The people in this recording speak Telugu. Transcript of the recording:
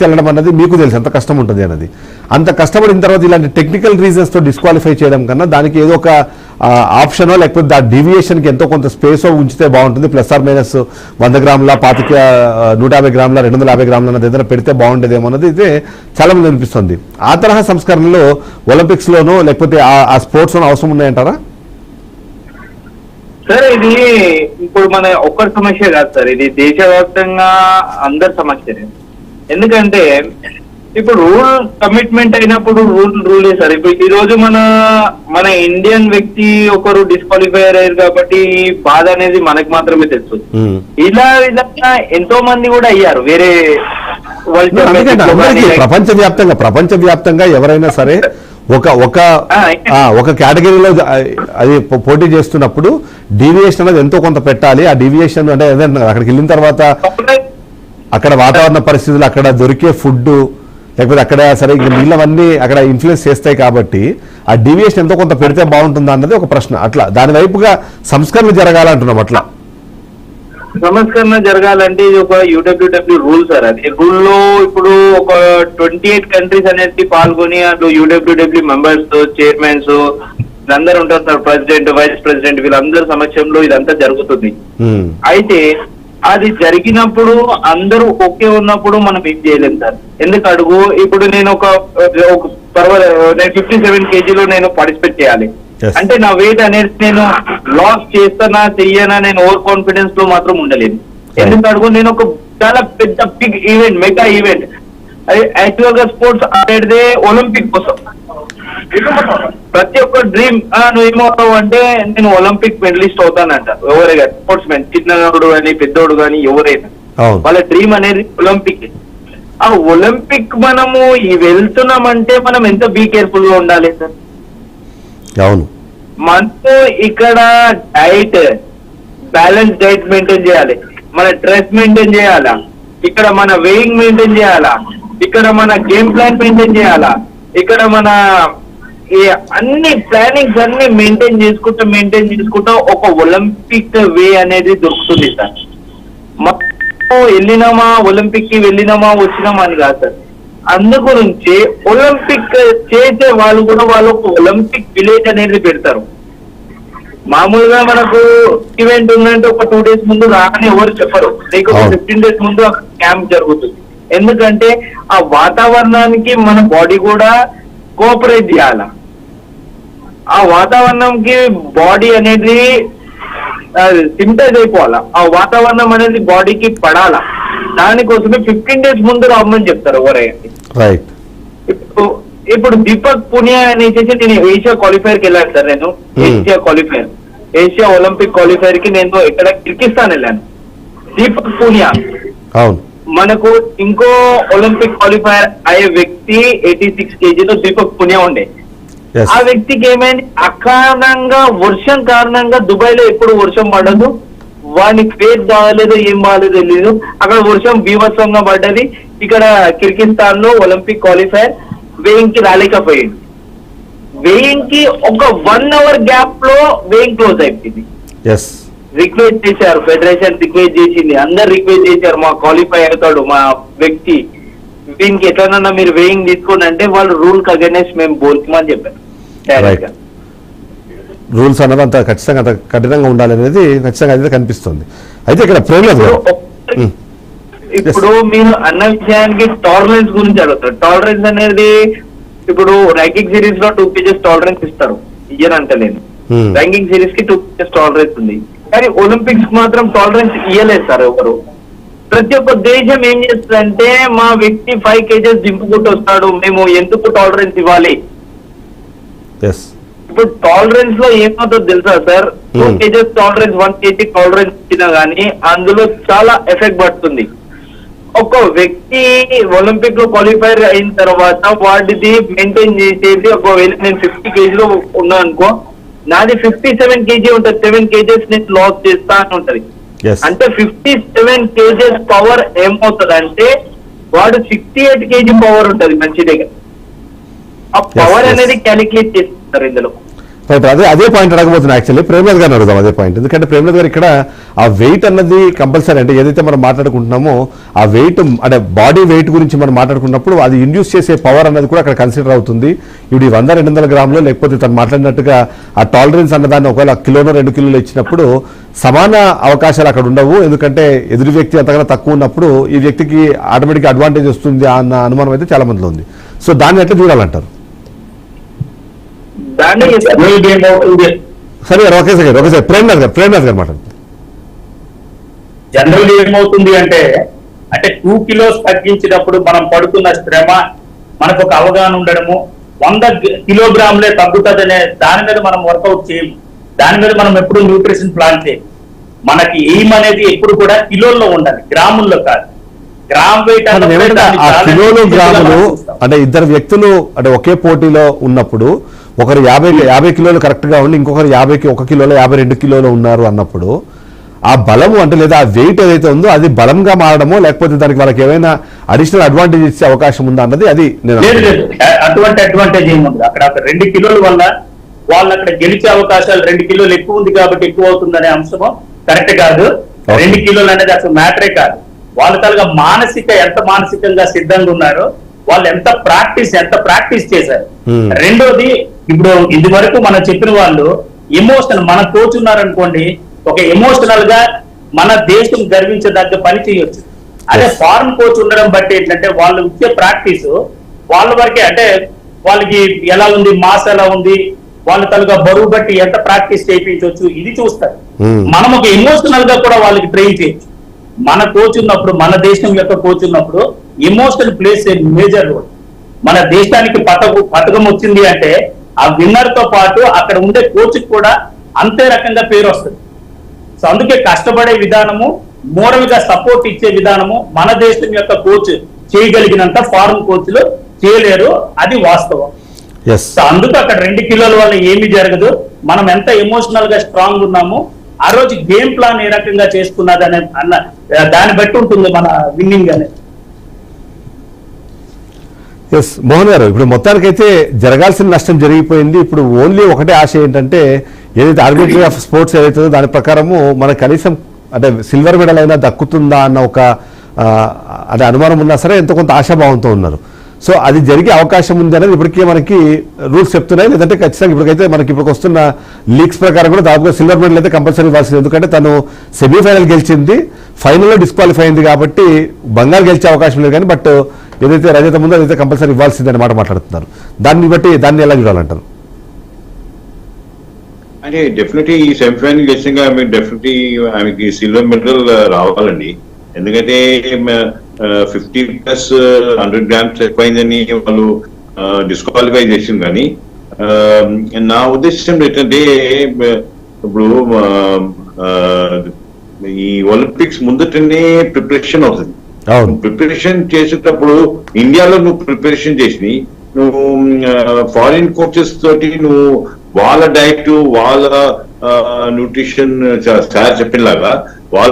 వెళ్ళడం అన్నది మీకు తెలుసు ఎంత కష్టం ఉంటుంది అన్నది. అంత కష్టపడిన తర్వాత ఇలాంటి టెక్నికల్ రీజన్స్తో డిస్క్వాలిఫై చేయడం కన్నా దానికి ఏదో ఒక ఆప్షనో లేకపోతే ఆ deviation కి ఎంతో కొంత స్పేస్ ఉంచితే బాగుంటుంది. ప్లస్ ఆర్ మైనస్ వంద గ్రాముల పాతిక నూట యాభై గ్రాముల రెండు వందల యాభై గ్రాముల అన్నది ఏదైనా పెడితే బాగుండేదేమో అన్నది అయితే చాలా మంది అనిపిస్తుంది. ఆ తరహా సంస్కరణలో ఒలింపిక్స్లోనూ లేకపోతే ఆ- ఆ స్పోర్ట్స్ అవసరం ఉన్నాయంటారా? సార్ ఇది ఇప్పుడు మన ఒక్కరి సమస్య కాదు సార్. ఇది దేశవ్యాప్తంగా అందరి సమస్యనే. ఎందుకంటే ఇప్పుడు రూల్ కమిట్మెంట్ అయినప్పుడు రూల్ రూలే సార్. ఇప్పుడు ఈ రోజు మన మన ఇండియన్ వ్యక్తి ఒకరు డిస్క్వాలిఫైర్ అయ్యారు కాబట్టి ఈ బాధ అనేది మనకు మాత్రమే తెలుసు. ఇలా విధంగా ఎంతో మంది కూడా అయ్యారు. వేరే వరల్డ్ అందుకంటే అందరికీ ప్రపంచవ్యాప్తంగా ప్రపంచవ్యాప్తంగా ఎవరైనా సరే ఒక ఒక ఒక కేటగిరీలో అది పోటీ చేస్తున్నప్పుడు డీవియేషన్ అనేది ఎంతో కొంత పెట్టాలి. ఆ డీవియేషన్ అంటే అక్కడికి వెళ్ళిన తర్వాత అక్కడ వాతావరణ పరిస్థితులు అక్కడ దొరికే ఫుడ్ లేకపోతే అక్కడ సరే మిగిలినవన్నీ అక్కడ ఇన్ఫ్లుయెన్స్ చేస్తాయి కాబట్టి ఆ డీవియేషన్ ఎంతో కొంత పెడితే బాగుంటుందా అన్నది ఒక ప్రశ్న. అట్లా దాని వైపుగా సంస్కరణ జరగాలంటున్నాం అట్లా. సంస్కరణ జరగాలంటే ఇది ఒక యూడబ్ల్యూడబ్ల్యూ రూల్ సార్ అది. రూల్లో ఇప్పుడు ఒక ట్వంటీ ఎయిట్ కంట్రీస్ అనేది పాల్గొని అటు యూడబ్ల్యూడబ్ల్యూ మెంబర్స్ చైర్మన్స్ అందరూ ఉంటారు సార్ ప్రెసిడెంట్ వైస్ ప్రెసిడెంట్ వీళ్ళందరి సమక్షంలో ఇదంతా జరుగుతుంది. అయితే అది జరిగినప్పుడు అందరూ ఒకే ఉన్నప్పుడు మనం ఏం చేయలేం సార్. ఎందుకు అడుగు? ఇప్పుడు నేను ఒక నేను ఫిఫ్టీ సెవెన్ కేజీలో నేను పార్టిసిపేట్ చేయాలి. అంటే నా వెయిట్ అనేది నేను లాస్ చేస్తానా చెయ్యనా నేను ఓవర్ కాన్ఫిడెన్స్లో మాత్రం ఉండలేను. ఎందుకు అడుగు? నేను ఒక చాలా పెద్ద బిగ్ ఈవెంట్ మెగా ఈవెంట్ యాక్చువల్గా స్పోర్ట్స్ ఆడేదే ఒలింపిక్ కోసం. ప్రతి ఒక్క డ్రీమ్ నువ్వు ఏమవుతావు అంటే నేను ఒలింపిక్ మెడలిస్ట్ అవుతానంట. ఎవరైనా స్పోర్ట్స్ మెన్ చిన్నోడు కానీ పెద్దోడు కానీ ఎవరైనా. వాళ్ళ డ్రీమ్ అనేది ఒలింపిక్ ఆ ఒలింపిక్ మనము వెళ్తున్నామంటే మనం ఎంత బీ కేర్ఫుల్గా ఉండాలి? సార్ అవును. మనము ఇక్కడ డైట్ బ్యాలెన్స్ డైట్ మెయింటైన్ చేయాలి. మన స్ట్రెస్ మెయింటైన్ చేయాలా? ఇక్కడ మన వెయింగ్ మెయింటైన్ చేయాలా? ఇక్కడ మన గేమ్ ప్లాన్ మెయింటైన్ చేయాలా? ఇక్కడ మన అన్ని ప్లానింగ్స్ అన్ని మెయింటైన్ చేసుకుంటూ మెయింటైన్ చేసుకుంటూ ఒక ఒలింపిక్ వే అనేది దొరుకుతుంది సార్. మనం వెళ్ళినామా ఒలింపిక్కి వెళ్ళినామా వచ్చినామా అని కాదు సార్. అందు గురించి ఒలింపిక్ చేసే వాళ్ళు కూడా వాళ్ళు ఒక ఒలింపిక్ విలేజ్ అనేది పెడతారు. మామూలుగా మనకు ఈవెంట్ ఉందంటే ఒక టూ డేస్ ముందు రాని ఎవరు చెప్పరు. అవును. ఫిఫ్టీన్ డేస్ ముందు అక్కడ క్యాంప్ జరుగుతుంది. ఎందుకంటే ఆ వాతావరణానికి మన బాడీ కూడా కోఆపరేట్ చేయాల. ఆ వాతావరణంకి బాడీ అనేది సింటైజ్ అయిపోవాలా? ఆ వాతావరణం అనేది బాడీకి పడాలా? దానికోసమే ఫిఫ్టీన్ డేస్ ముందు రమ్మని చెప్తారు ఎవరైనా. రైట్ ఇప్పుడు ఇప్పుడు దీపక్ పునియా అనేసి నేను ఏషియా క్వాలిఫైర్కి వెళ్ళాను సార్ నేను. ఏషియా క్వాలిఫైర్ ఏషియా ఒలింపిక్ క్వాలిఫైర్కి నేను ఇక్కడ కిర్గిస్తాన్ వెళ్ళాను. దీపక్ పునియా. అవును. మనకు ఇంకో ఒలింపిక్ క్వాలిఫైర్ అయ్యే వ్యక్తి ఎయిటీ సిక్స్ కేజీలో దీపక్ పునియా ఉండే. ఆ వ్యక్తికి ఏమైంది? అకారణంగా వర్షం కారణంగా దుబాయ్లో ఎప్పుడు వర్షం పడదు. వానికి పేరు బాగాలేదో ఏం బాగాలేదో తెలియదు అక్కడ వర్షం బీభత్సంగా పడ్డది. ఇక్కడ కిర్గిస్తాన్లో ఒలింపిక్ క్వాలిఫైర్ వేయింగ్కి రాలేకపోయింది వేయింగ్కి ఒక వన్ అవర్ గ్యాప్లో వేయింగ్ క్లోజ్ అయిపోయింది. రిక్వెస్ట్ చేశారు ఫెడరేషన్ రిక్వెస్ట్ చేసింది. అందరు రిక్వెస్ట్ చేశారు మా క్వాలిఫై అవుతాడు మా వ్యక్తి. దీనికి ఎట్లనన్నా మీరు వేయింగ్ తీసుకోండి అంటే వాళ్ళు రూల్ అగేనెస్ట్ మేము బోల్తామని చెప్పారు. డైరెక్ట్గా. రూల్స్ అన్నది అంత ఖచ్చితంగా అంత కఠినంగా ఉండాలి అనేది ఖచ్చితంగా అయితే కనిపిస్తుంది. అయితే ఇక్కడ ప్రేమలేదు ఇప్పుడు మీరు అన్న విషయానికి టాలరెన్స్ గురించి అడుగుతారు. టాలరెన్స్ అనేది ఇప్పుడు ర్యాంకింగ్ సిరీస్లో టూ పేజెస్ టాలరెన్స్ ఇస్తారు. ఇయ్యని అంటలేను. ర్యాంకింగ్ సిరీస్కి టూ పేజెస్ టాలరెన్స్ ఉంది. కానీ ఒలింపిక్స్ మాత్రం టాలరెన్స్ ఇయ్యలేదు సార్ ఎవరు. ప్రతి ఒక్క దేశం ఏం చేస్తుందంటే మా వ్యక్తి ఫైవ్ కేజెస్ దింపుకుంటూ వస్తాడు మేము ఎందుకు టాలరెన్స్ ఇవ్వాలి? ఇప్పుడు టాలరెన్స్లో ఏమవుతుందో తెలుసా sir two. Kgs tolerance one kg tolerance ఇచ్చినా గానీ అందులో చాలా ఎఫెక్ట్ పడుతుంది. ఒక వ్యక్తి ఒలింపిక్లో క్వాలిఫైర్ అయిన తర్వాత వాటిది మెయింటైన్ చేసేది ఒకవేళ నేను ఫిఫ్టీ కేజీలో ఉన్నా అనుకో నాది ఫిఫ్టీ సెవెన్ కేజీ ఉంటుంది సెవెన్ కేజెస్ నేను లాస్ చేస్తా అని ఉంటది. అంటే ఫిఫ్టీ సెవెన్ కేజెస్ పవర్ ఏమవుతుంది అంటే వాడు సిక్స్టీ ఎయిట్ కేజీ పవర్ ఉంటది మంచి దగ్గర. ఆ పవర్. అనేది క్యాలిక్యులేట్ చేస్తారు ఇందులో. రైట్ అదే అదే పాయింట్ అడగబోతున్నా యాక్చువల్లీ ప్రేమనాథ్ గారిని అడుగుదాం అదే పాయింట్ ఎందుకంటే ప్రేమనాథ్ గారు ఇక్కడ ఆ వెయిట్ అన్నది కంపల్సరీ అంటే ఏదైతే మనం మాట్లాడుకుంటున్నామో ఆ వెయిట్ అంటే బాడీ వెయిట్ గురించి మనం మాట్లాడుకున్నప్పుడు అది ఇండ్యూస్ చేసే పవర్ అన్నది కూడా అక్కడ కన్సిడర్ అవుతుంది. ఇప్పుడు ఈ వంద రెండు వందల గ్రాములు లేకపోతే తను మాట్లాడినట్టుగా ఆ టాలరెన్స్ అన్నదాన్ని ఒకవేళ కిలోనో రెండు కిలోలు ఇచ్చినప్పుడు సమాన అవకాశాలు అక్కడ ఉండవు. ఎందుకంటే ఎదురు వ్యక్తి అంతకన్నా తక్కువ ఉన్నప్పుడు ఈ వ్యక్తికి ఆటోమేటిక్ అడ్వాంటేజ్ వస్తుంది అన్న అనుమానం అయితే చాలా మందిలో ఉంది. సో దాన్ని ఎట్లా చూడాలంటారు? సరే ఒకే సెకండ్ ఒకే సెకండ్ ప్రేమ్నాథ్ గారు ప్రేమ్నాథ్ గారు మాట్లాడండి. జనరల్ ఏమవుతుంది అంటే అంటే టూ కిలోస్ తగ్గించినప్పుడు మనం పడుతున్న శ్రమ మనకు ఒక అవగాహన ఉండడము వంద కిలోగ్రాములే తగ్గుతుందనే దాని మీద మనం వర్కౌట్ చేయము. దాని మీద మనం ఎప్పుడు న్యూట్రిషన్ ప్లాన్ చేయం. మనకి ఎయిమ్ అనేది ఎప్పుడు కూడా కిలోల్లో ఉండాలి గ్రాముల్లో కాదు. గ్రామ్ వెయిట్ కిలోలు గ్రాములు. అంటే ఇద్దరు వ్యక్తులు అంటే ఒకే పోటీలో ఉన్నప్పుడు ఒకరు యాభై యాభై కిలోలు కరెక్ట్గా ఉండి ఇంకొకరు యాభైకి ఒక కిలోలో యాభై రెండు కిలోలు ఉన్నారు అన్నప్పుడు ఆ బలము అంటే లేదా ఆ వెయిట్ ఏదైతే ఉందో అది బలంగా మారడమో లేకపోతే దానికి వాళ్ళకి ఏమైనా అడిషనల్ అడ్వాంటేజ్ ఇచ్చే అవకాశం ఉందా అన్నది అది నేను అటువంటి అడ్వాంటేజ్ ఏముంది అక్కడ రెండు కిలోల వల్ల వాళ్ళు అక్కడ గెలిచే అవకాశాలు రెండు కిలోలు ఎక్కువ ఉంది కాబట్టి ఎక్కువ అవుతుందనే అంశము కరెక్ట్ కాదు. రెండు కిలోలు అనేది అసలు మ్యాటరే కాదు వాళ్ళ తలగా మానసిక ఎంత మానసికంగా సిద్ధంగా ఉన్నారో వాళ్ళు ఎంత ప్రాక్టీస్ ఎంత ప్రాక్టీస్ చేశారు. రెండోది ఇప్పుడు ఇది వరకు మనం చెప్పిన వాళ్ళు ఎమోషన్ మన కోచ్ ఉన్నారనుకోండి ఒక ఎమోషనల్గా మన దేశం గర్వించదగ్గ పని చేయొచ్చు అదే. ఫారెన్ కోచ్ ఉండడం బట్టి ఏంటంటే వాళ్ళు ఇచ్చే ప్రాక్టీస్ వాళ్ళ వరకే అంటే వాళ్ళకి ఎలా ఉంది మాస్ ఎలా ఉంది వాళ్ళ తలుగా బరువు బట్టి ఎంత ప్రాక్టీస్ చేయించవచ్చు ఇది చూస్తారు. మనం ఒక ఎమోషనల్గా కూడా వాళ్ళకి ట్రైన్ చేయొచ్చు. మన కోచ్ ఉన్నప్పుడు మన దేశం యొక్క కోచ్ ఉన్నప్పుడు emotional place a major role మన దేశానికి పథకు పథకం వచ్చింది అంటే ఆ విన్నర్తో పాటు అక్కడ ఉండే కోచ్ కూడా అంతే రకంగా పేరు వస్తుంది. సో అందుకే కష్టపడే విధానము మోరల్గా సపోర్ట్ ఇచ్చే విధానము మన దేశం యొక్క కోచ్ చేయగలిగినంత ఫారెన్ కోచ్లు చేయలేరు. అది వాస్తవం. అందుకు అక్కడ రెండు కిలోల వల్ల ఏమీ జరగదు. మనం ఎంత ఎమోషనల్గా స్ట్రాంగ్ ఉన్నామో ఆ రోజు గేమ్ ప్లాన్ ఏ రకంగా చేసుకున్నది అనే అన్న దాన్ని బట్టి ఉంటుంది మన విన్నింగ్ అనేది. ఎస్ మోహన్ గారు ఇప్పుడు మొత్తానికైతే జరగాల్సిన నష్టం జరిగిపోయింది. ఇప్పుడు ఓన్లీ ఒకటే ఆశ ఏంటంటే ఏదైతే ఆర్బిటరీ ఆఫ్ స్పోర్ట్స్ ఏదైతుందో దాని ప్రకారము మనకు కనీసం అంటే సిల్వర్ మెడల్ అయినా దక్కుతుందా అన్న ఒక అంటే అనుమానం ఉన్నా సరే ఎంతో కొంత ఆశాభావంతో ఉన్నారు. సో అది జరిగే అవకాశం ఉంది అనేది ఇప్పటికే మనకి రూల్స్ చెప్తున్నాయి. లేదంటే ఖచ్చితంగా ఇప్పటికైతే మనకి ఇప్పుడు వస్తున్న లీగ్స్ ప్రకారం కూడా దాదాపుగా సిల్వర్ మెడల్ అయితే కంపల్సరీ ఇవ్వాల్సింది. ఎందుకంటే తను సెమీఫైనల్ గెలిచింది. ఫైనల్లో డిస్క్వాలిఫై అయింది కాబట్టి బంగారు గెలిచే అవకాశం లేదు కానీ బట్ ఏదైతే రజత ఉందో అదైతే కంపల్సరీ ఇవ్వాల్సింది అనే మాట మాట్లాడుతున్నారు. దాన్ని బట్టి దాన్ని ఎలా చూడాలంటారు? అంటే డెఫినెట్లీ ఈ సెమీఫైనల్ గెలిచింగా డెఫినెట్లీ ఆమెకి సిల్వర్ మెడల్ రావాలండి. ఎందుకంటే ఫిఫ్టీ ప్లస్ హండ్రెడ్ గ్రామ్స్ ఎక్కువైందని వాళ్ళు డిస్క్వాలిఫై చేసింది కానీ నా ఉద్దేశం ఏంటంటే ఇప్పుడు ఈ ఒలింపిక్స్ ముందటనే ప్రిపరేషన్ అవుతుంది. ప్రిపరేషన్ చేసేటప్పుడు ఇండియాలో నువ్వు ప్రిపరేషన్ చేసి నువ్వు ఫారిన్ కోచెస్ తోటి నువ్వు వాళ్ళ డైట్ వాళ్ళ న్యూట్రిషన్ సార్ చెప్పినలాగా వాళ్ళ